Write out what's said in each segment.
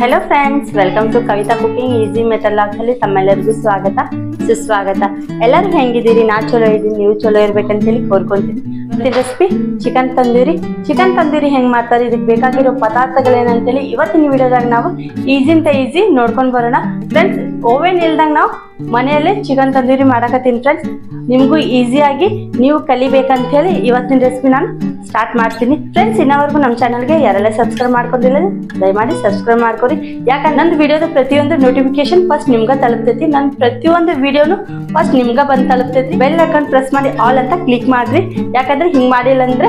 Hello friends welcome to Kavita cooking easy method ಅಲ್ಲಿ ತಮ್ಮೆಲ್ಲರಿಗೂ ಸ್ವಾಗತ, ಸುಸ್ವಾಗತ. ಎಲ್ಲರೂ ಹೆಂಗಿದ್ದೀರಿ? ನಾ ಚಲೋ ಇದ್ದೀನಿ, ನೀವು ಚಲೋ ಇರ್ಬೇಕಂತೇಳಿ ಕೋರ್ಕೊಂತೀನಿ. Recipe chicken tandoori. Chicken tandoori ಹೆಂಗ್ ಮಾಡ್ತಾರೆ? ಇದಕ್ಕೆ ಬೇಕಾಗಿರೋ ಪದಾರ್ಥಗಳೇನಂತೇಳಿ ಇವತ್ತಿನ ವಿಡಿಯೋದಾಗ ನಾವು ಈಸಿಂತ ಈಸಿ ನೋಡ್ಕೊಂಡು ಬರೋಣ. ಫ್ರೆಂಡ್ಸ್ ಓವೆನ್ ಇಲ್ದಂಗೆ ನಾವು ಮನೆಯಲ್ಲೇ ಚಿಕನ್ ತಂದೂರಿ ಮಾಡಕತ್ತೀನಿ ಫ್ರೆಂಡ್ಸ್ ನಿಮಗೂ ಈಸಿಯಾಗಿ ನೀವು ಕಲಿಬೇಕಂತ ಹೇಳಿ ಇವತ್ತಿನ ರೆಸಿಪಿ ನಾನು ಸ್ಟಾರ್ಟ್ ಮಾಡ್ತೀನಿ. ಫ್ರೆಂಡ್ಸ್ ಇನ್ನವರೆಗೂ ನಮ್ಮ ಚಾನಲ್ಗೆ ಯಾರೆಲ್ಲ ಸಬ್ಸ್ಕ್ರೈಬ್ ಮಾಡ್ಕೊಂಡಿಲ್ಲ ದಯಮಾಡಿ ಸಬ್ಸ್ಕ್ರೈಬ್ ಮಾಡ್ಕೊರಿ. ಯಾಕಂದ್ರೆ ನಂದು ವಿಡಿಯೋದ ಪ್ರತಿಯೊಂದು ನೋಟಿಫಿಕೇಶನ್ ಫಸ್ಟ್ ನಿಮ್ಗೆ ತಲುಪ್ತೈತಿ. ನನ್ನ ಪ್ರತಿಯೊಂದು ವಿಡಿಯೋನು ಫಸ್ಟ್ ನಿಮ್ಗೆ ಬಂದು ತಲುಪ್ತೈತಿ. ಬೆಲ್ ಐಕಾನ್ ಪ್ರೆಸ್ ಮಾಡಿ ಆಲ್ ಅಂತ ಕ್ಲಿಕ್ ಮಾಡ್ರಿ. ಯಾಕಂದ್ರೆ ಹಿಂಗೆ ಮಾಡಿಲ್ಲ ಅಂದ್ರೆ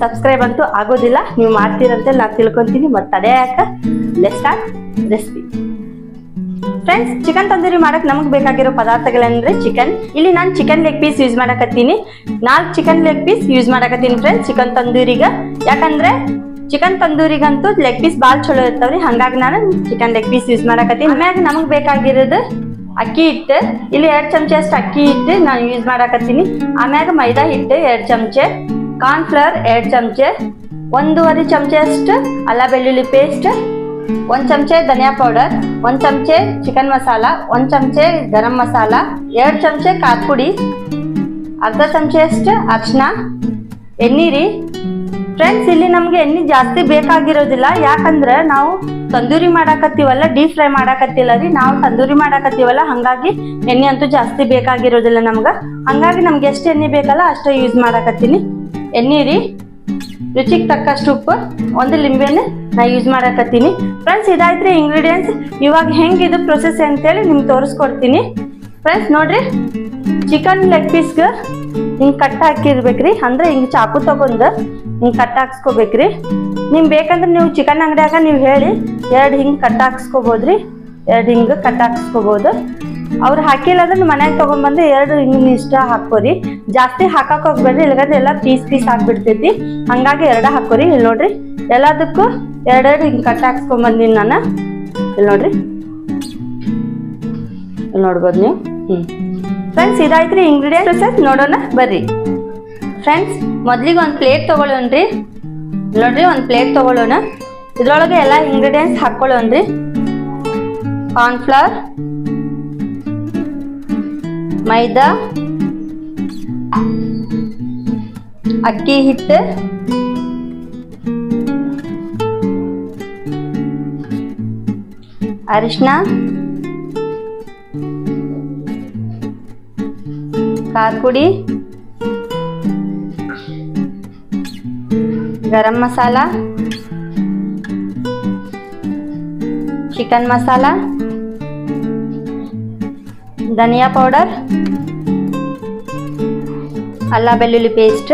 ಸಬ್ಸ್ಕ್ರೈಬ್ ಅಂತೂ ಆಗೋದಿಲ್ಲ. ನೀವು ಮಾಡ್ತೀರಂತ ನಾನು ತಿಳ್ಕೊತೀನಿ ಮತ್ತೆ ಅದೇ ಯಾಕ? Lest start recipe friends chicken tandoori ಮಾಡಕ್ ನಮಗೆ ಬೇಕಾಗಿರೋ ಪದಾರ್ಥಗಳಂದ್ರೆ ಚಿಕನ್ ಇಲ್ಲಿ ನಾನು ಚಿಕನ್ ಲೆಗ್ ಪೀಸ್ ಯೂಸ್ ಮಾಡಕತ್ತೀನಿ. ನಾಲ್ಕು ಚಿಕನ್ ಲೆಗ್ ಪೀಸ್ ಯೂಸ್ ಮಾಡಕತ್ತೀನಿ ಫ್ರೆಂಡ್ಸ್ ಚಿಕನ್ ತಂದೂರಿಗ. ಯಾಕಂದ್ರೆ ಚಿಕನ್ ತಂದೂರಿಗಂತೂ ಲೆಗ್ ಪೀಸ್ ಭಾಳ ಚಲೋ ಇರ್ತಾವ್ರಿ. ಹಂಗಾಗಿ ನಾನು ಚಿಕನ್ ಲೆಗ್ ಪೀಸ್ ಯೂಸ್ ಮಾಡಕತ್ತೀನಿ. ಆಮ್ಯಾಗ ನಮಗೆ ಬೇಕಾಗಿರೋದು ಅಕ್ಕಿ ಹಿಟ್ಟು, ಇಲ್ಲಿ ಎರಡು ಚಮಚ ಅಷ್ಟು ಅಕ್ಕಿ ಹಿಟ್ಟು ನಾನು ಯೂಸ್ ಮಾಡಾಕತ್ತೀನಿ. ಆಮ್ಯಾಗ ಮೈದಾ ಹಿಟ್ಟು ಎರಡು ಚಮಚೆ ಕಾರ್ನ್ಫ್ಲವರ್ ಎರಡು ಚಮಚೆ, ಒಂದೂವರೆ ಚಮಚ ಅಷ್ಟು ಅಲ್ಲ ಬೆಳ್ಳುಳ್ಳಿ ಪೇಸ್ಟ್ ಒಂದು ಚಮಚೆ ಧನಿಯಾ ಪೌಡರ್ ಒಂದು ಚಮಚೆ ಚಿಕನ್ ಮಸಾಲ, ಒಂದು ಚಮಚೆ ಗರಂ ಮಸಾಲ, ಎರಡು ಚಮಚೆ ಖಾರ ಪುಡಿ ಅರ್ಧ ಚಮಚ ಅಷ್ಟು ಅರ್ಶಿನ ಎಣ್ಣೆ ರೀ ಫ್ರೆಂಡ್ಸ್ ಇಲ್ಲಿ ನಮ್ಗೆ ಎಣ್ಣೆ ಜಾಸ್ತಿ ಬೇಕಾಗಿರೋದಿಲ್ಲ. ಯಾಕಂದ್ರೆ ನಾವು ತಂದೂರಿ ಮಾಡಾಕತ್ತೀವಲ್ಲ ಡೀಪ್ ಫ್ರೈ ಮಾಡಾಕತ್ತಿಲ್ಲ ರೀ, ನಾವು ತಂದೂರಿ ಮಾಡಾಕತ್ತೀವಲ್ಲ, ಹಂಗಾಗಿ ಎಣ್ಣೆ ಅಂತೂ ಜಾಸ್ತಿ ಬೇಕಾಗಿರೋದಿಲ್ಲ ನಮ್ಗೆ. ಹಂಗಾಗಿ ನಮ್ಗೆ ಎಷ್ಟು ಎಣ್ಣೆ ಬೇಕಲ್ಲ ಅಷ್ಟೇ ಯೂಸ್ ಮಾಡಾಕತ್ತೀನಿ. ಎಣ್ಣೆ ರೀ, ರುಚಿಗೆ ತಕ್ಕಷ್ಟು ಉಪ್ಪು, ಒಂದು ಲಿಂಬೆನೆ ನಾ ಯೂಸ್ ಮಾಡಕತ್ತೀನಿ. ಫ್ರೆಂಡ್ಸ್ ಇದಾಯ್ತ್ರಿ ಇಂಗ್ರೀಡಿಯೆಂಟ್ಸ್ ಇವಾಗ ಹೆಂಗೆ ಇದು ಪ್ರೊಸೆಸ್ ಅಂತೇಳಿ ನಿಮ್ಗೆ ತೋರಿಸ್ಕೊಡ್ತೀನಿ. ಫ್ರೆಂಡ್ಸ್ ನೋಡ್ರಿ ಚಿಕನ್ ಲೆಗ್ ಪೀಸ್ಗೆ ಹಿಂಗೆ ಕಟ್ ಹಾಕಿರ್ಬೇಕ್ರಿ. ಅಂದ್ರೆ ಹಿಂಗೆ ಚಾಕು ತಗೊಂಡು ಹಿಂಗೆ ಕಟ್ ಹಾಕ್ಸ್ಕೋಬೇಕ್ರಿ. ನಿಮ್ಗೆ ಬೇಕಂದ್ರೆ ನೀವು ಚಿಕನ್ ಅಂಗಡಿಯಾಗ ನೀವು ಹೇಳಿ, ಎರಡು ಹಿಂಗೆ ಕಟ್ ಹಾಕ್ಸ್ಕೋಬೋದ್ರಿ. ಎರಡು ಹಿಂಗೆ ಕಟ್ ಹಾಕ್ಸ್ಕೋಬೋದು. ಅವ್ರು ಹಾಕಿಲ್ಲ ಅಂದ್ರೆ ಮನೆಯಾಗ ತೊಗೊಂಡ್ಬಂದು ಎರಡು ಹಿಂಗೆ ಇಷ್ಟ ಹಾಕೋರಿ ಜಾಸ್ತಿ ಹಾಕಕ್ಕೆ ಹೋಗ್ಬೇಡ್ರಿ, ಇಲ್ಲಾಂದ್ರೆ ಎಲ್ಲ ಪೀಸ್ ಪೀಸ್ ಹಾಕ್ಬಿಡ್ತೈತಿ ಹಂಗಾಗಿ ಎರಡು ಹಾಕೋರಿ ಇಲ್ಲಿ ನೋಡ್ರಿ. ಎಲ್ಲದಕ್ಕೂ ಎರಡೆರಡು ಹಿಂಗೆ ಕಟ್ ಹಾಕ್ಸ್ಕೊಂಬಂದಿನಿ ನಾನು. ಇಲ್ಲಿ ನೋಡ್ರಿ. ನೋಡ್ಬೋದು ನೀವು? ಹ್ಞೂ ಫ್ರೆಂಡ್ಸ್ ರೀ ಇಂಗ್ರೀಡಿಯೆಂಟ್ ನೋಡೋಣ, ಬರ್ರಿ. ಫ್ರೆಂಡ್ಸ್ ಮೊದಲಿಗೆ ಒಂದು ಪ್ಲೇಟ್ ತೊಗೊಳ್ಳೋಣ್ರಿ ನೋಡ್ರಿ, ಒಂದು ಪ್ಲೇಟ್ ತಗೊಳ್ಳೋಣ ಇದ್ರೊಳಗೆ ಎಲ್ಲ ಇಂಗ್ರೀಡಿಯೆಂಟ್ಸ್ ಹಾಕ್ಕೊಳ್ಳೋಣ್ರಿ. ಕಾರ್ನ್ಫ್ಲವರ್ ಮೈದಾ, ಅಕ್ಕಿ ಹಿಟ್ಟು ಅರಿಶಿನ ಖಾರ ಗರಂ ಮಸಾಲ ಚಿಕನ್ ಮಸಾಲ ಧನಿಯಾ ಪೌಡರ್ ಅಲ್ಲ ಬೆಳ್ಳುಳ್ಳಿ ಪೇಸ್ಟ್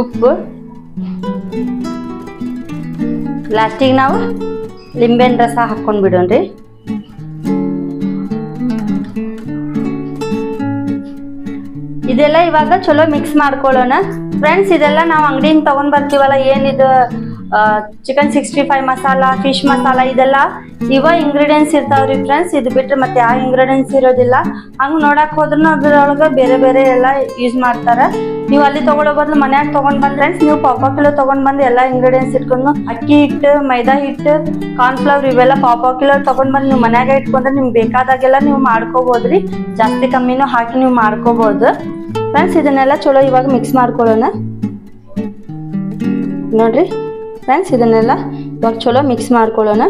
ಉಪ್ಪು ಲಾಸ್ಟಿಗೆ ನಾವು ಲಿಂಬೆಹಣ್ಣು ರಸ ಹಾಕ್ಕೊಂಡು ಬಿಡೋಣ್ರಿ ಇದೆಲ್ಲ ಇವಾಗ ಚಲೋ ಮಿಕ್ಸ್ ಮಾಡ್ಕೊಳ್ಳೋಣ. ಫ್ರೆಂಡ್ಸ್ ಇದೆಲ್ಲ ನಾವು ಅಂಗಡಿಯಿಂದ ತಗೊಂಡ್ ಬರ್ತೀವಲ್ಲ ಏನಿದು chicken sixty five masala fish masala, ಇದೆಲ್ಲ ಇವ ಇಂಗ್ರೀಡಿಯೆಂಟ್ಸ್ ಇರ್ತಾವ್ರಿ ಫ್ರೆಂಡ್ಸ್ ಇದು ಬಿಟ್ರೆ ಮತ್ತೆ ಯಾವ ಇಂಗ್ರೀಡಿಯೆಂಟ್ಸ್ ಇರೋದಿಲ್ಲ. ಹಂಗ್ ನೋಡಕ್ ಹೋದ್ರೂ ಅದ್ರೊಳಗೆ ಬೇರೆ ಬೇರೆ ಎಲ್ಲ ಯೂಸ್ ಮಾಡ್ತಾರ. ನೀವು ಅಲ್ಲಿ ತಗೊಳ್ಳೋ ಬದಲು ಮನ್ಯಾಗ ತಗೊಂಡ್ ಬಂದ್ ಫ್ರೆಂಡ್ಸ್ ನೀವು ಪಾಪ ಕಿಲೋ ತಗೊಂಡ್ ಬಂದು ಎಲ್ಲ ಇಂಗ್ರೀಡಿಯೆಂಟ್ಸ್ ಇಟ್ಕೊಂಡು, ಅಕ್ಕಿ ಹಿಟ್ಟು, ಮೈದಾ ಹಿಟ್ಟು ಕಾರ್ನ್ಫ್ಲವರ್ ಇವೆಲ್ಲ ಪಾಪ ಕಿಲೋ ತಗೊಂಡ್ ಬಂದು ನೀವು ಮನ್ಯಾಗ ಇಟ್ಕೊಂಡ್ರೆ ನಿಮ್ಗೆ ಬೇಕಾದಾಗೆಲ್ಲ ನೀವು ಮಾಡ್ಕೋಬೋದ್ರಿ. ಜಾಸ್ತಿ ಕಮ್ಮಿನೂ ಹಾಕಿ ನೀವು ಮಾಡ್ಕೋಬಹುದು ಫ್ರೆಂಡ್ಸ್ ಇದನ್ನೆಲ್ಲ ಚಲೋ ಇವಾಗ ಮಿಕ್ಸ್ ಮಾಡ್ಕೊಳ್ಳೋಣ. ನೋಡ್ರಿ. ಫ್ರೆಂಡ್ಸ್ ಇದನ್ನೆಲ್ಲ ಇವಾಗ ಚಲೋ ಮಿಕ್ಸ್ ಮಾಡ್ಕೊಳ್ಳೋಣ.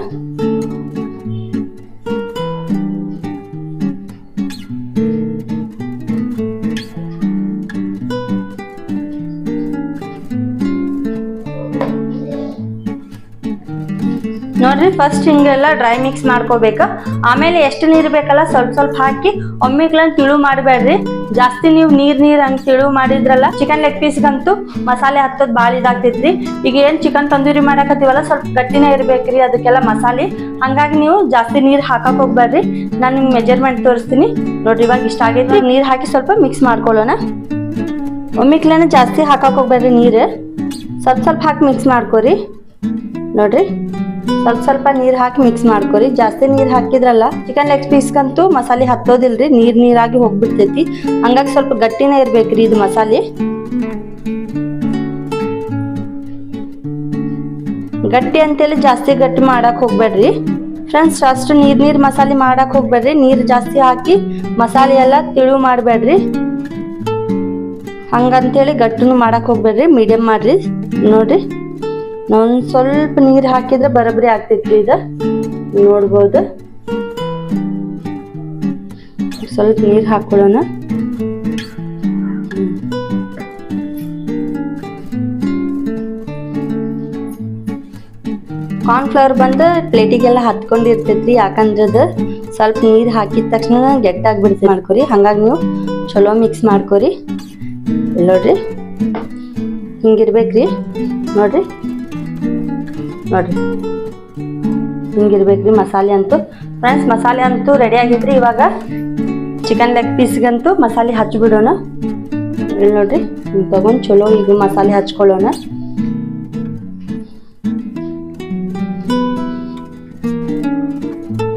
ನೋಡ್ರಿ ಫಸ್ಟ್ ಹಿಂಗೆಲ್ಲ ಡ್ರೈ ಮಿಕ್ಸ್ ಮಾಡ್ಕೋಬೇಕು. ಆಮೇಲೆ ಎಷ್ಟು ನೀರು ಬೇಕಲ್ಲ, ಸ್ವಲ್ಪ ಸ್ವಲ್ಪ ಹಾಕಿ ಒಮ್ಮೆಗ್ಲನ್ ತಿಳು ಮಾಡಬೇಡ್ರಿ. ಜಾಸ್ತಿ ನೀವು ನೀರ್ ನೀರ್ ಹಂಗ್ ತಿಳು ಮಾಡಿದ್ರಲ್ಲ ಚಿಕನ್ ಲೆಗ್ ಪೀಸ್ಗಂತೂ ಮಸಾಲೆ ಹತ್ತೋದ್ ಭಾಳ ಇದಾಗ್ತೈತ್ರಿ. ಈಗ ಏನ್ ಚಿಕನ್ ತಂದೂರಿ ಮಾಡಕತ್ತೀವಲ್ಲ, ಸ್ವಲ್ಪ ಗಟ್ಟಿನೇ ಇರ್ಬೇಕ್ರಿ ಅದಕ್ಕೆಲ್ಲ ಮಸಾಲೆ. ಹಂಗಾಗಿ ನೀವು ಜಾಸ್ತಿ ನೀರ್ ಹಾಕಕ್ ಹೋಗ್ಬೇಡ್ರಿ. ನಾನು ನಿಮ್ಗೆ ಮೆಜರ್ಮೆಂಟ್ ತೋರಿಸ್ತೀನಿ. ನೋಡ್ರಿ, ಇವಾಗ ಇಷ್ಟ ಆಗೈತಿ ನೀರ್ ಹಾಕಿ ಸ್ವಲ್ಪ ಮಿಕ್ಸ್ ಮಾಡ್ಕೊಳ್ಳೋಣ. ಒಮ್ಮೆಕ್ಲೇನ ಜಾಸ್ತಿ ಹಾಕಕ್ ಹೋಗ್ಬೇಡ್ರಿ ನೀರು. ಸ್ವಲ್ಪ ಸ್ವಲ್ಪ ಹಾಕಿ ಮಿಕ್ಸ್ ಮಾಡ್ಕೊರಿ. ನೋಡ್ರಿ. ಸ್ವಲ್ಪ ಸ್ವಲ್ಪ ನೀರು ಹಾಕಿ ಮಿಕ್ಸ್ ಮಾಡ್ಕೊರಿ. ಜಾಸ್ತಿ ನೀರು ಹಾಕಿದ್ರಲ್ಲ ಚಿಕನ್ ಲೆಗ್ ಪೀಸ್ಗಂತೂ ಮಸಾಲೆ ಹತ್ತೋದಿಲ್ರಿ. ನೀರ್ ನೀರಾಗಿ ಹೋಗ್ಬಿಡ್ತೈತಿ. ಹಂಗಾಗಿ ಸ್ವಲ್ಪ ಗಟ್ಟಿನೇ ಇರ್ಬೇಕ್ರಿ ಇದು ಮಸಾಲೆ. ಗಟ್ಟಿ ಅಂತೇಳಿ ಜಾಸ್ತಿ ಗಟ್ಟಿ ಮಾಡಕ್ ಹೋಗ್ಬೇಡ್ರಿ. ಫ್ರೆಂಡ್ಸ್ ಅಷ್ಟು ನೀರ್ ನೀರ್ ಮಸಾಲೆ ಮಾಡಕ್ ಹೋಗ್ಬೇಡ್ರಿ. ನೀರ್ ಜಾಸ್ತಿ ಹಾಕಿ ಮಸಾಲೆ ಎಲ್ಲ ತಿಳು ಮಾಡಬೇಡ್ರಿ. ಹಂಗಂತೇಳಿ ಗಟ್ಟಿನೂ ಮಾಡಕ್ ಹೋಗ್ಬೇಡ್ರಿ. ಮೀಡಿಯಂ ಮಾಡ್ರಿ. ನೋಡ್ರಿ. ನಾವೊಂದ್ ಸ್ವಲ್ಪ ನೀರ್ ಹಾಕಿದ್ರೆ ಬರಬರಿ ಆಗ್ತೈತ್ರಿ ಇದು. ನೋಡ್ಬೋದು. ಸ್ವಲ್ಪ ನೀರ್ ಹಾಕೊಳ್ಳೋಣ. ಕಾರ್ನ್ಫ್ಲವರ್ ಬಂದು ಪ್ಲೇಟಿಗೆಲ್ಲ ಹತ್ಕೊಂಡಿರ್ತೈತ್ರಿ ಯಾಕಂದ್ರೆ ಅದು ಸ್ವಲ್ಪ ನೀರು ಹಾಕಿದ ತಕ್ಷಣ ಗೆಟ್ಟಾಗ್ಬಿಡ್ತೈತಿ ಮಾಡ್ಕೊರಿ. ಹಂಗಾಗಿ ನೀವು ಚಲೋ ಮಿಕ್ಸ್ ಮಾಡ್ಕೊರಿ. ನೋಡ್ರಿ. ಹಿಂಗಿರ್ಬೇಕ್ರಿ. ನೋಡ್ರಿ. ನೋಡ್ರಿ. ಹಿಂಗಿರ್ಬೇಕ್ರಿ ಮಸಾಲೆ ಅಂತೂ. ಫ್ರೆಂಡ್ಸ್, ಮಸಾಲೆ ಅಂತೂ ರೆಡಿ ಆಗಿದ್ರಿ ಇವಾಗ ಚಿಕನ್ ಲೆಗ್ ಪೀಸ್ಗಂತೂ ಮಸಾಲೆ ಹಚ್ಬಿಡೋಣ. ಇಲ್ಲಿ ನೋಡ್ರಿ ತಗೊಂಡ್ ಚಲೋ ಈಗ ಮಸಾಲೆ ಹಚ್ಕೊಳ್ಳೋಣ.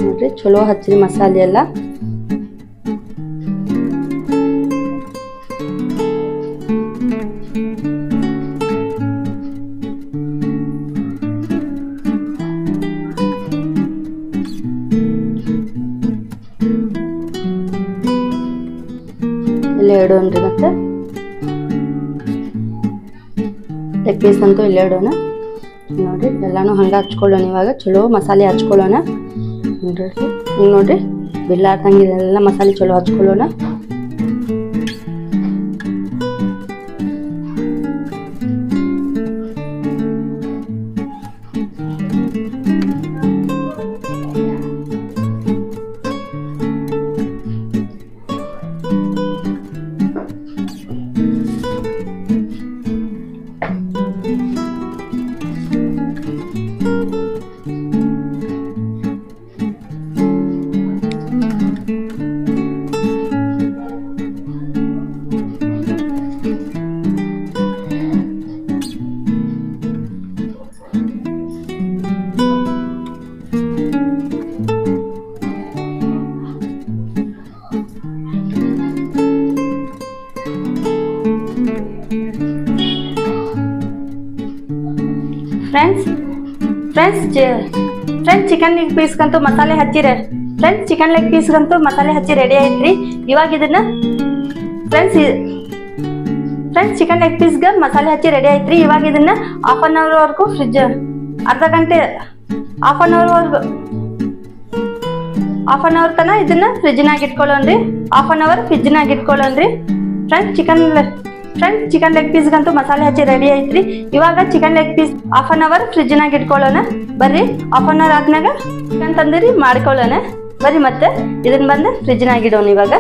ನೋಡ್ರಿ, ಚಲೋ ಹಚ್ಚಿರಿ ಮಸಾಲೆ ಎಲ್ಲ. ಇಡೋಣ್ರಿ ಮತ್ತೆ? ಲೆಗ್ ಪೀಸ್ ಅಂತೂ ಇಲ್ಲೇ ಇಡೋಣ ನೋಡ್ರಿ, ಎಲ್ಲಾನು ಹಂಗೆ ಹಚ್ಕೊಳ್ಳೋಣ ಇವಾಗ. ಚಲೋ ಮಸಾಲೆ ಹಚ್ಕೊಳ್ಳೋಣ. ನೋಡ್ರಿ, ಹಿಂಗ್ ನೋಡ್ರಿ ಬಿಲ್ಲಾರ್ದಂಗೆ ಎಲ್ಲ ಮಸಾಲೆ ಚಲೋ ಹಚ್ಕೊಳ್ಳೋಣ. Friends friends friends chicken leg ಪೀಸ್ಗಂತೂ ಮಸಾಲೆ ಹಚ್ಚಿರ. ಫ್ರೆಂಡ್ಸ್ ಚಿಕನ್ ಲೆಗ್ ಪೀಸ್ಗಂತೂ ಮಸಾಲೆ ಹಚ್ಚಿ ರೆಡಿ ಆಯ್ತ್ರಿ. ಇವಾಗ ಇದನ್ನ ಫ್ರೆಂಡ್ಸ್ ಫ್ರೆಂಡ್ಸ್ ಚಿಕನ್ ಲೆಗ್ ಪೀಸ್ಗೆ ಮಸಾಲೆ ಹಚ್ಚಿ ರೆಡಿ ಆಯ್ತ್ರಿ. ಇವಾಗ ಇದನ್ನ ಹಾಫ್ ಅವರ್ ವರೆಗೂ ಫ್ರಿಜ್ ಅರ್ಧ ಗಂಟೆ ಹಾಫ್ ಅನ್ ಅವರ್ ವರ್ಗು ಹಾಫ್ ಅನ್ ಅವರ್ ತನಕ ಇದನ್ನ ಫ್ರಿಜ್ನಾಗ ಇಟ್ಕೊಳ್ಳೋಣ್ರಿ. ಹಾಫ್ ಅನ್ ಅವರ್ ಫ್ರಿಜ್ನಾಗ ಇಟ್ಕೊಳ್ಳೋಣ್ರಿ. Friends chicken friends chicken leg ಪೀಸ್ಗಂತೂ ಮಸಾಲೆ ಹಚ್ಚಿ ರೆಡಿ ಐತ್ರಿ. ಇವಾಗ chicken leg piece half an hour ಫ್ರಿಜ್ನಾಗ ಇಟ್ಕೊಳ್ಳೋಣ. ಬರ್ರಿ ಹಾಫ್ ಅನ್ ಅವರ್ ಆದ್ಮಾಗ ಚಿಕನ್ ತಂದಿರಿ, ಮಾಡ್ಕೊಳ್ಳೋಣ. ಬರ್ರಿ ಮತ್ತೆ ಇದನ್ನ ಬಂದು ಫ್ರಿಜ್ನಾಗ ಇಡೋಣ ಇವಾಗ.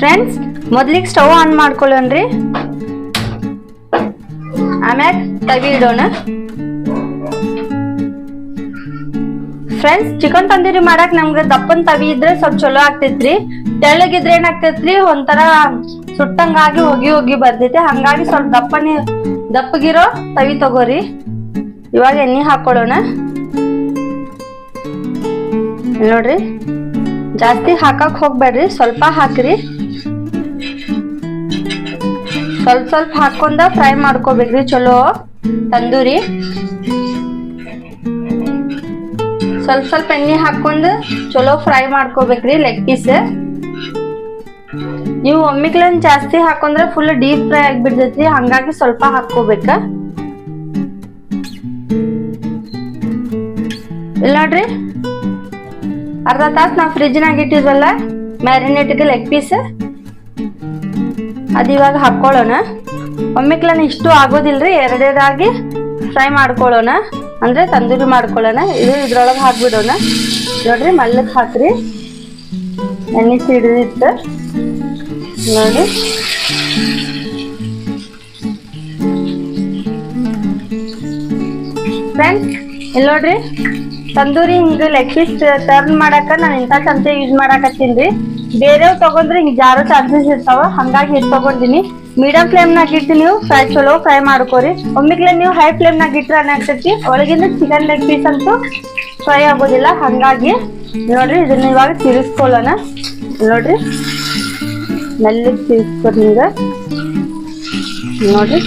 ಫ್ರೆಂಡ್ಸ್ ಮೊದ್ಲಿಗೆ ಸ್ಟವ್ ಆನ್ ಮಾಡ್ಕೊಳ್ಳೋಣ್ರಿ. ಆಮ್ಯಾಗ ತವಿ ಇಡೋಣ. ಫ್ರೆಂಡ್ಸ್ ಚಿಕನ್ ತಂದೂರಿ ಮಾಡಕ್ ನಮ್ಗೆ ದಪ್ಪನ್ ತವಿ ಇದ್ರೆ ಸ್ವಲ್ಪ ಚಲೋ ಆಗ್ತೈತ್ರಿ. ತೆಳ್ಳಗಿದ್ರೆ ಏನಾಗ್ತೈತ್ರಿ, ಒಂಥರ ಸುಟ್ಟಂಗಾಗಿ ಹೋಗಿ ಹೋಗಿ ಬರ್ತೈತಿ. ಹಂಗಾಗಿ ಸ್ವಲ್ಪ ದಪ್ಪನೆ, ದಪ್ಪಗಿರೋ ತವಿ ತಗೋರಿ. ಇವಾಗ ಎಣ್ಣೆ ಹಾಕೊಳ್ಳೋಣ ನೋಡ್ರಿ, ಜಾಸ್ತಿ ಹಾಕಕ್ ಹೋಗ್ಬೇಡ್ರಿ, ಸ್ವಲ್ಪ ಹಾಕ್ರಿ. ಸ್ವಲ್ಪ ಸ್ವಲ್ಪ ಹಾಕೊಂಡ ಫ್ರೈ ಮಾಡ್ಕೋಬೇಕ್ರಿ, ಚಲೋ ತಂದೂರಿ. ಸ್ವಲ್ಪ ಸ್ವಲ್ಪ ಎಣ್ಣೆ ಹಾಕೊಂಡು ಚಲೋ ಫ್ರೈ ಮಾಡ್ಕೋಬೇಕ್ರಿ ಲೆಗ್ ಪೀಸ್ ನೀವು ಒಮ್ಮಿಗ್ಲನ್ ಜಾಸ್ತಿ ಹಾಕೊಂಡ್ರೆ ಫುಲ್ ಡೀಪ್ ಫ್ರೈ ಆಗಿಬಿಡ್ತೈತ್ರಿ, ಹಂಗಾಗಿ ಸ್ವಲ್ಪ ಹಾಕೋಬೇಕ ಇಲ್ಲ ನೋಡ್ರಿ, ಅರ್ಧ ತಾಸು ನಾವು ಫ್ರಿಜ್ನಾಗ ಇಟ್ಟಿದ್ವಲ್ಲ ಮ್ಯಾರಿನೇಟ್ಗೆ ಲೆಗ್ ಪೀಸ್ ಅದು ಇವಾಗ ಹಾಕೊಳ್ಳೋಣ ಒಮ್ಮಿಕ್ಲನ್ ಇಷ್ಟು ಆಗೋದಿಲ್ರಿ, ಎರಡೇದಾಗಿ ಫ್ರೈ ಮಾಡ್ಕೊಳ್ಳೋಣ. ಅಂದ್ರೆ ತಂದೂರಿ ಮಾಡ್ಕೊಳ್ಳೋಣ. ಇದು ಇದ್ರೊಳಗೆ ಹಾಕ್ಬಿಡೋಣ. ನೋಡ್ರಿ ಮಲ್ಲಕ್ಕೆ ಹಾಕ್ರಿ. ಎಣ್ಣೆ ಸಿಡಿದಿತ್ತು ನೋಡಿ. ಫ್ರೆಂಡ್ಸ್ ಇಲ್ಲಿ ನೋಡ್ರಿ, ತಂದೂರಿ ಹಿಂಗ ಲೆಗ್ ಪೀಸ್ ಟರ್ನ್ ಮಾಡಾಕ ನಾನು ಇಂಥ ಚಮಚ ಯೂಸ್ ಮಾಡಾಕತ್ತೀನಿ ಬೇರೆವ್ ತಗೊಂಡ್ರೆ ಹಿಂಗ ಜಾರೋ ಚಾರ್ಜಸ್ ಇರ್ತಾವ, ಹಂಗಾಗಿ ಇದು ತಗೊಂಡಿನಿ. ಮೀಡಿಯಂ ಫ್ಲೇಮ್ ನಾಗ ಇಟ್ಟು ನೀವು ಫ್ರೈ ಚಲೋ ಫ್ರೈ ಮಾಡ್ಕೋರಿ. ಒಮ್ಮಿಗ್ಲೆ ನೀವು ಹೈ ಫ್ಲೇಮ್ ನಾಗ ಇಟ್ರ ಏನಾಗ್ತೈತಿ ಒಳಗಿಂದ ಚಿಕನ್ ಲೆಗ್ ಪೀಸ್ ಅಂತೂ ಫ್ರೈ ಆಗೋದಿಲ್ಲ, ಹಂಗಾಗಿ ನೋಡ್ರಿ ಇದನ್ನ ಇವಾಗ ತಿರ್ಸ್ಕೊಳ್ಳೋಣ. ನೋಡ್ರಿ. ಮೆಲ್ಲಿಗೆ ತಿರ್ಸ್ಕೊರಿ ನಿಮ್ಗೆ. ನೋಡ್ರಿ.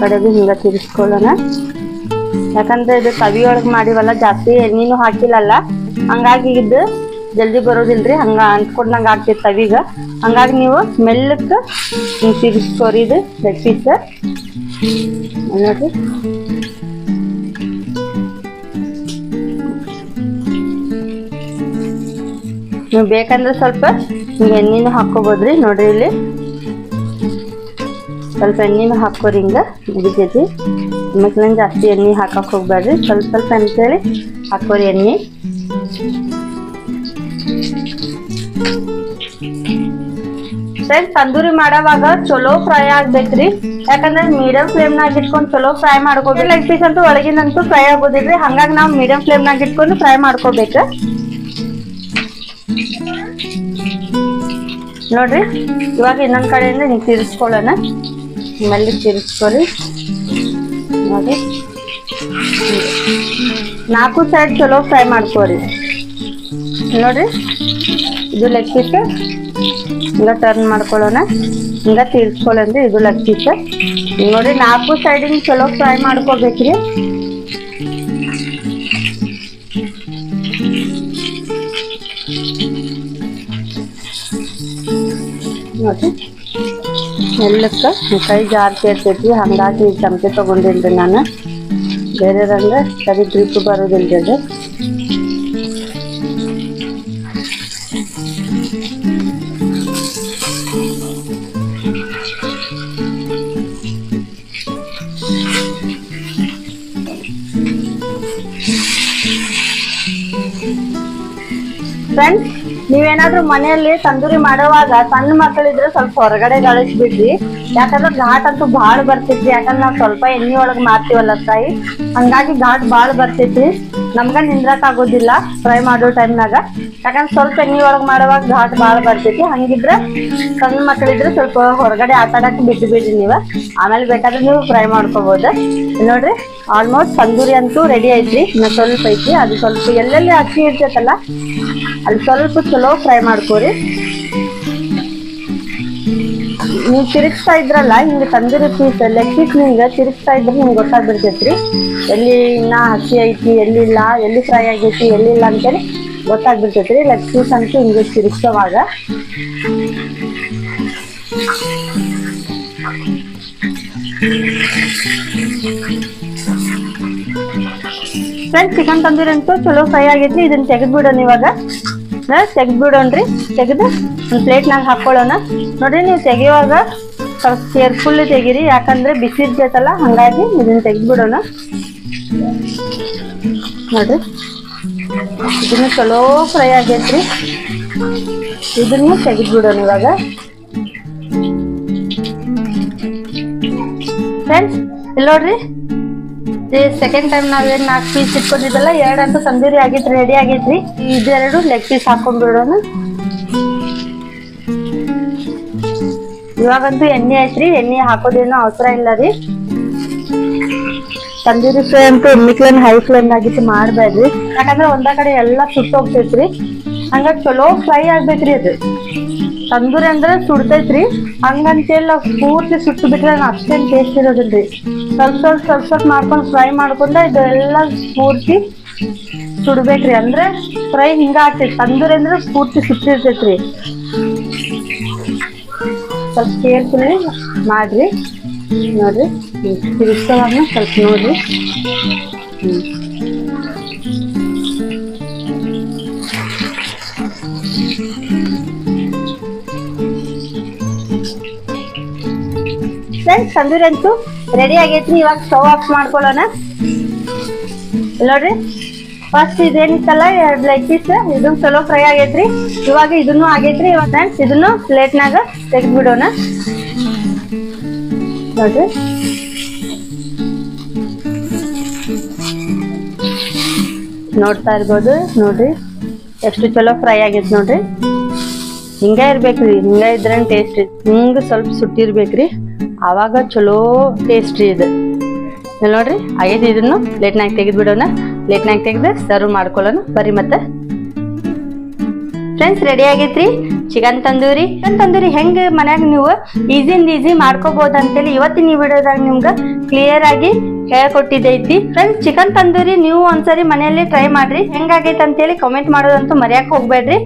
ಕಡೆಗೂ ಹಿಂಗ ತಿರ್ಸ್ಕೊಳ್ಳೋಣ. ಯಾಕಂದ್ರೆ ಇದು ತವಿ ಒಳಗ್ ಮಾಡಿವಲ್ಲ ಜಾಸ್ತಿ ಎಣ್ಣೆನೂ ಹಾಕಿಲ್ಲಲ್ಲ. ಹಂಗಾಗಿ ಇದು ಜಲ್ದಿ ಬರೋದಿಲ್ರಿ, ಹಂಗ ಅಂಟ್ಕೊಂಡಂಗ ಆಗ್ತೈತಿ ಈಗ. ಹಂಗಾಗಿ ನೀವು ಮೆಲ್ಲಕ್ಕೆ ತಿರ್ಸ್ಕೋರಿ ಇದು ಪೀಸ್ ನೋಡ್ರಿ. ನೀವು ಬೇಕಂದ್ರೆ ಸ್ವಲ್ಪ ಎಣ್ಣೆನೂ ಹಾಕೋಬೋದ್ರಿ ನೋಡ್ರಿ ಇಲ್ಲಿ. ಸ್ವಲ್ಪ ಎಣ್ಣೆನೂ ಹಾಕೋರಿ ಹಿಂಗ ಹಿಡಿತೈತಿ ಮಕ್ಕಳನ್ನ ಜಾಸ್ತಿ ಎಣ್ಣೆ ಹಾಕಕ್ಕೆ ಹೋಗ್ಬೇಡ್ರಿ ಸ್ವಲ್ಪ ಸ್ವಲ್ಪ ಅಂತೇಳಿ ಹಾಕೋರಿ ಎಣ್ಣೆ. ಫ್ರೆಂಡ್ಸ್ ತಂದೂರಿ ಮಾಡೋವಾಗ ಚಲೋ ಫ್ರೈ ಆಗ್ಬೇಕ್ರಿ. ಯಾಕಂದ್ರೆ ಮೀಡಿಯಂ ಫ್ಲೇಮ್ನಾಗ ಇಟ್ಕೊಂಡು ಚಲೋ ಫ್ರೈ ಮಾಡ್ಕೋಬೇಕು. ಲೆಗ್ ಪೀಸ್ ಅಂತೂ ಒಳಗಿನಂತೂ ಫ್ರೈ ಆಗೋದಿಲ್ರಿ. ಹಂಗಾಗಿ ನಾವು ಮೀಡಿಯಂ ಫ್ಲೇಮ್ನಾಗ ಇಟ್ಕೊಂಡು ಫ್ರೈ ಮಾಡ್ಕೋಬೇಕು. ನೋಡ್ರಿ, ಇವಾಗ ಇನ್ನೊಂದ್ ಕಡೆಯಿಂದ ಹಿಂಗೆ ತಿರ್ಸ್ಕೊಳ್ಳೋಣ. ಮೆಲ್ಲಿ ತಿರ್ಸ್ಕೊಳ್ಳಿ. ನೋಡಿ. ನಾಲ್ಕು ಸೈಡ್ ಚಲೋ ಫ್ರೈ ಮಾಡ್ಕೋರಿ. ನೋಡ್ರಿ. ಇದು ಲೆಗ್ ಪೀಸ್ ಹಿಂಗ ಟರ್ನ್ ಮಾಡ್ಕೊಳ್ಳೋಣ. ಹಿಂಗ ತಿರ್ಸ್ಕೊಳ್ಳೋಣ್ರಿ ಇದು ಲೆಗ್ ಪೀಸ್ ನೋಡಿ ನಾಲ್ಕು ಸೈಡಿಂಗ್ ಚಲೋ ಫ್ರೈ ಮಾಡ್ಕೋಬೇಕ್ರಿ. ನೋಡಿ ಎಲ್ಲಕ್ಕೆ ಕೈ ಜಾಸ್ತಿ ಇರ್ತೈತಿ, ಹಂಗಾಗಿ ಚಮಚೆ ತಗೊಂಡಿಲ್ರಿ ನಾನು. ಬೇರೆ ರಂಗ ಸರಿ ಗ್ರಿಪ್ ಬರೋದಿಲ್ರಿ ಅದು. ಫ್ರೆಂಡ್ಸ್ ನೀವೇನಾದ್ರೂ ಮನೆಯಲ್ಲಿ ತಂದೂರಿ ಮಾಡುವಾಗ ಸಣ್ಣ ಮಕ್ಕಳಿದ್ರೆ ಸ್ವಲ್ಪ ಹೊರಗಡೆ ಗಳಿಸ್ಬಿಡ್ರಿ ಯಾಕಂದ್ರೆ ಘಾಟ್ ಅಂತೂ ಬಾಳ್ ಬರ್ತೈತಿ ಯಾಕಂದ್ರೆ ನಾವು ಸ್ವಲ್ಪ ಎಣ್ಣೆ ಒಳಗ್ ಮಾಡ್ತೀವಲ್ಲ ತಾಯಿ? ಹಂಗಾಗಿ ಘಾಟ್ ಬಾಳ್ ಬರ್ತೈತಿ ನಮ್ಗ ನಿಂದ್ರಕ್ ಆಗೋದಿಲ್ಲ. ಫ್ರೈ ಮಾಡೋ ಟೈಮ್ನಾಗ ಯಾಕಂದ್ರೆ ಸ್ವಲ್ಪ ಎಣ್ಣೆ ಒಳಗ್ ಮಾಡುವಾಗ ಘಾಟ್ ಭಾಳ ಬರ್ತೈತಿ. ಹಂಗಿದ್ರೆ ಸಣ್ಣ ಮಕ್ಕಳಿದ್ರೆ ಸ್ವಲ್ಪ ಹೊರಗಡೆ ಆಟ ಬಿಟ್ಟು ಬಿಡ್ರಿ ನೀವು. ಆಮೇಲೆ ಬೇಕಾದ್ರೆ ನೀವು ಫ್ರೈ ಮಾಡ್ಕೋಬಹುದು ನೋಡ್ರಿ ಆಲ್ಮೋಸ್ಟ್ ತಂದೂರಿ ಅಂತೂ ರೆಡಿ ಐತ್ರಿ. ಇನ್ನ ಸ್ವಲ್ಪ ಐತಿ. ಅದು ಸ್ವಲ್ಪ ಎಲ್ಲೆಲ್ಲಿ ಅಕ್ಕಿ ಇರ್ತೈತಲ್ಲ, ಅಲ್ಲಿ ಸ್ವಲ್ಪ ಚಲೋ ಫ್ರೈ ಮಾಡ್ಕೋರಿ. ನೀವು ತಿರುಗಿಸ್ತಾ ಇದ್ರಲ್ಲ, ಹಿಂಗೆ ತಂದಿರೋ ಪೀಸ್ ಲೆಗ್ ಪೀಸ್ ನಿಮ್ಗೆ ತಿರುಗಿಸ್ತಾ ಇದ್ರೆ ನಿಮ್ಗೆ ಗೊತ್ತಾಗ್ಬಿಡ್ತೈತ್ರಿ. ಎಲ್ಲಿ ಇನ್ನ ಹಸಿ ಐತಿ ಎಲ್ಲಿಲ್ಲ ಎಲ್ಲಿ ಫ್ರೈ ಆಗೈತಿ ಎಲ್ಲಿಲ್ಲ ಅಂತೇಳಿ ಗೊತ್ತಾಗ್ಬಿಡ್ತೈತ್ರಿ. ಲೆಗ್ ಪೀಸ್ ಅಂತೂ ಹಿಂಗೆ ತಿರುಗಿಸೋವಾಗ ಫ್ರೆಂಡ್ಸ್ ಚಿಕನ್ ತಂದಿರಂತೂ ಚಲೋ ಫ್ರೈ ಆಗೈತಿ ಇದನ್ನ ತೆಗೆದ್ಬಿಡೋಣ ಇವಾಗ. ತೆಗೆದ್ಬಿಡೋಣ್ರಿ. ತೆಗೆದು ಒಂದು ಪ್ಲೇಟ್ನಾಗ ಹಾಕ್ಕೊಳ್ಳೋಣ ನೋಡ್ರಿ, ನೀವು ತೆಗಿಯುವಾಗ ಸ್ವಲ್ಪ ಕೇರ್ಫುಲ್ ತೆಗೀರಿ. ಯಾಕಂದ್ರೆ ಬಿಸಿ ಇರ್ತೈತಲ್ಲ, ಹಂಗಾಗಿ ಇದನ್ನ ತೆಗೆದ್ಬಿಡೋಣ. ನೋಡ್ರಿ, ಇದನ್ನ ಚಲೋ ಫ್ರೈ ಆಗೈತ್ರಿ. ಇದನ್ನು ತೆಗೆದ್ಬಿಡೋಣ ಇವಾಗ. ಫ್ರೆಂಡ್ಸ್ ಇಲ್ಲಿ ನೋಡ್ರಿ. ಸೆಕೆಂಡ್ ಟೈಮ್ ನಾವೇನ್ ನಾಲ್ಕು ಪೀಸ್ ಇಟ್ಕೊಂಡಿದ್ದಲ್ಲ, ಎರಡಂತೂ ತಂದೂರಿ ಆಗೈತ್ರಿ ರೆಡಿ ಆಗೈತ್ರಿ. ಇದೆರಡು ಲೆಗ್ ಪೀಸ್ ಹಾಕೊಂಡ್ಬಿಡೋಣ. ಇವಾಗಂತೂ ಎಣ್ಣೆ ಐತ್ರಿ, ಎಣ್ಣೆ ಹಾಕೋದೇನೋ ಅವಸರ ಇಲ್ಲ ರೀ. ತಂದೂರಿ ಫ್ರೈ ಅಂತೂ ಮಿಕ್ಲನ್ ಹೈ ಫ್ಲೇಮ್ ಆಗಿತ್ತು ಮಾಡ್ಬೇಡ್ರಿ. ಯಾಕಂದ್ರೆ ಒಂದ ಕಡೆ ಎಲ್ಲ ಸುಟ್ಟು ಹಂಗ ಚಲೋ ಫ್ರೈ ಆಗ್ಬೇಕ್ರಿ ಅದು. ತಂದೂರಿ ಅಂದ್ರೆ ಸುಡ್ತೈತ್ರಿ. ಹಂಗಂತೇಳಿ ಪೂರ್ತಿ ಸುಟ್ಟು ಬಿಟ್ರೆ ಅಷ್ಟೇನ್ ಟೇಸ್ಟ್ ಇರೋದಿಲ್ರಿ ಸ್ವಲ್ಪ ಸ್ವಲ್ಪ ಸ್ವಲ್ಪ ಸ್ವಲ್ಪ ಮಾಡ್ಕೊಂಡು ಫ್ರೈ ಮಾಡ್ಕೊಂಡ ಇದೆಲ್ಲ ಪೂರ್ತಿ ಸುಡ್ಬೇಕ್ರಿ. ಅಂದ್ರೆ ಫ್ರೈ ಹಿಂಗ ಆಗ್ತೈತಿ ತಂದೂರಿ ಅಂದ್ರೆ ಪೂರ್ತಿ ಸುಟ್ಟಿರ್ತೈತ್ರಿ. ಸ್ವಲ್ಪ ಕೇರ್ಫುಲ್ಲಿ ಮಾಡಿರಿ. ನೋಡಿರಿ. ನೋಡ್ರಿ ತಿರ್ಸೋವಾಗ ಸ್ವಲ್ಪ ನೋಡಿರಿ. ಹ್ಞೂ ಫ್ರೆಂಡ್ಸ್ ತಂದೂರಿ ಅಂತೂ ರೆಡಿ ಆಗೈತಿ ಇವಾಗ ಸ್ಟವ್ ಆಫ್ ಮಾಡ್ಕೊಳ್ಳೋಣ. ನೋಡ್ರಿ. ಫಸ್ಟ್ ಇದೇನಿತ್ತಲ್ಲ, ಎರಡು ಲೆಗ್ ಪೀಸ್ ಇದು ಚಲೋ ಫ್ರೈ ಆಗೈತ್ರಿ. ಇವಾಗ ಇದನ್ನು ಆಗೈತ್ರಿ, ಇವಾಗ ಫ್ರೆಂಡ್ಸ್ ಇದನ್ನು ಪ್ಲೇಟ್ನಾಗ ತೆಗೆದ್ಬಿಡೋಣ. ನೋಡ್ರಿ. ನೋಡ್ತಾ ಇರ್ಬೋದು, ನೋಡ್ರಿ. ಎಷ್ಟು ಚಲೋ ಫ್ರೈ ಆಗೈತೆ ನೋಡ್ರಿ. ಹಿಂಗ ಇರ್ಬೇಕ್ರಿ, ಹಿಂಗ ಇದ್ರೆ ಟೇಸ್ಟ್ ಹಿಂಗ ಸ್ವಲ್ಪ ಸುಟ್ಟಿರ್ಬೇಕ್ರಿ. ಅವಾಗ ಚಲೋ ಟೇಸ್ಟ್ ರೀ ಇದು. ನೋಡ್ರಿ, ಆಗೈತಿ ಇದನ್ನು. ಪ್ಲೇಟ್ನಾಗ ತೆಗೆದು ಬಿಡೋಣ ಪ್ಲೇಟ್ನಾಗ ತೆಗೆದು ಸರ್ವ್ ಮಾಡ್ಕೊಳ್ಳೋಣ ಬರ್ರಿ ಮತ್ತೆ. ಫ್ರೆಂಡ್ಸ್ ರೆಡಿ ಆಗೈತ್ರಿ? ಚಿಕನ್ ತಂದೂರಿ. ಚಿಕನ್ ತಂದೂರಿ ಹೆಂಗ್ ಮನ್ಯಾಗ ನೀವು ಈಸಿಂದ ಈಸಿ ಮಾಡ್ಕೋಬಹುದು ಅಂತೇಳಿ ಇವತ್ತಿನ ಈ ವಿಡಿಯೋದಾಗ ನಿಮ್ಗೆ ಕ್ಲಿಯರ್ ಆಗಿ ಹೇಳ್ಕೊಟ್ಟಿದ್ದೈತಿ ಫ್ರೆಂಡ್ಸ್ ಚಿಕನ್ ತಂದೂರಿ ನೀವು ಒಂದ್ಸರಿ ಮನೆಯಲ್ಲಿ ಟ್ರೈ ಮಾಡ್ರಿ. ಹೆಂಗಾಗೈತೆ ಅಂತೇಳಿ ಕಮೆಂಟ್ ಮಾಡೋದಂತೂ ಮರ್ಯಾಕ್ ಹೋಗ್ಬೇಡ್ರಿ.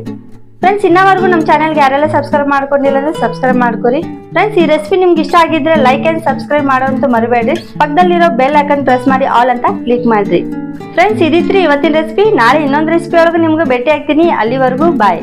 ಫ್ರೆಂಡ್ಸ್ ಇನ್ನವರೆಗೂ ನಮ್ಮ ಚಾನಲ್ಗೆ ಯಾರೆಲ್ಲ ಸಬ್ಸ್ಕ್ರೈಬ್ ಮಾಡ್ಕೊಂಡಿಲ್ಲ ಅಂದ್ರೆ ಸಬ್ಸ್ಕ್ರೈಬ್ ಮಾಡ್ಕೊರಿ. ಫ್ರೆಂಡ್ಸ್ ಈ ರೆಸಿಪಿ ನಿಮ್ಗೆ ಇಷ್ಟ ಆಗಿದ್ರೆ ಲೈಕ್ ಆ್ಯಂಡ್ ಸಬ್ಸ್ಕ್ರೈಬ್ ಮಾಡೋಂತ ಮರಿಬೇಡ್ರಿ. ಪಕ್ಕದಲ್ಲಿರೋ ಬೆಲ್ ಐಕನ್ ಪ್ರೆಸ್ ಮಾಡಿ ಆಲ್ ಅಂತ ಕ್ಲಿಕ್ ಮಾಡ್ರಿ. ಫ್ರೆಂಡ್ಸ್ ಇದಿತ್ರಿ ಇವತ್ತಿನ ರೆಸಿಪಿ ನಾಳೆ ಇನ್ನೊಂದು ರೆಸಿಪಿ ಒಳಗೆ ನಿಮ್ಗೆ ಭೇಟಿ ಆಗ್ತೀನಿ ಅಲ್ಲಿವರೆಗೂ ಬಾಯ್